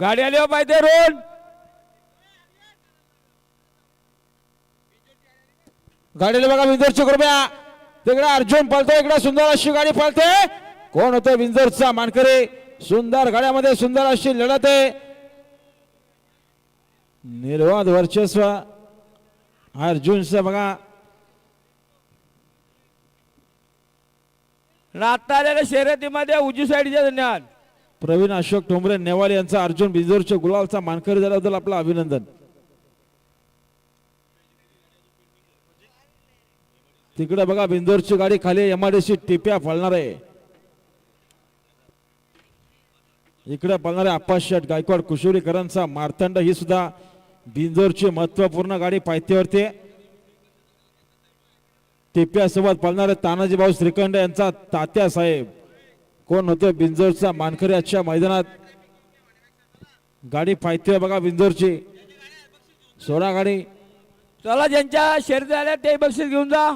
गाडी आली हो पाहिजे रोड गाडीला बघा विंजर कृपया तिकडे अर्जुन पळतो इकडे सुंदर अशी गाडी पळते. कोण होते विंजरचा मानकरी? सुंदर गाड्यामध्ये सुंदर अशी लढत आहे. निर्वाद वर्चस्व. अर्जुनचं बघा आलेल्या शर्यतीमध्ये उजवी साईडच्या धन्यवाद प्रवीण अशोक ठोंबरे नेवाल यांचा अर्जुन बिंजोरच्या गुलालचा मानकरी झाल्याबद्दल आपलं अभिनंदन. तिकडे बघा बिंदोरची गाडी खाली एमआरडीसी टिप्या फळणार आहे. इकडे पळणारे आप्पा गायकवाड कुशोरीकरांचा मार्तंड. ही सुद्धा बिंदोरची महत्त्वपूर्ण गाडी पायथ्यावरती आहे. टिप्यासोबत पळणारे तानाजी भाऊ श्रीखंड यांचा तात्या साहेब. कोण होते? बिंजोरचा मानकरी आजच्या मैदानात. गाडी पायथ्या बघा बिंजोरची. सोडा गाडी. चला ज्यांच्या शर्यती आल्या ते बक्षीस घेऊन जा.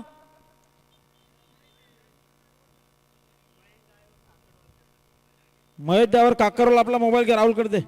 महेश त्यावर काकरला आपला मोबाईल घे राहुल करते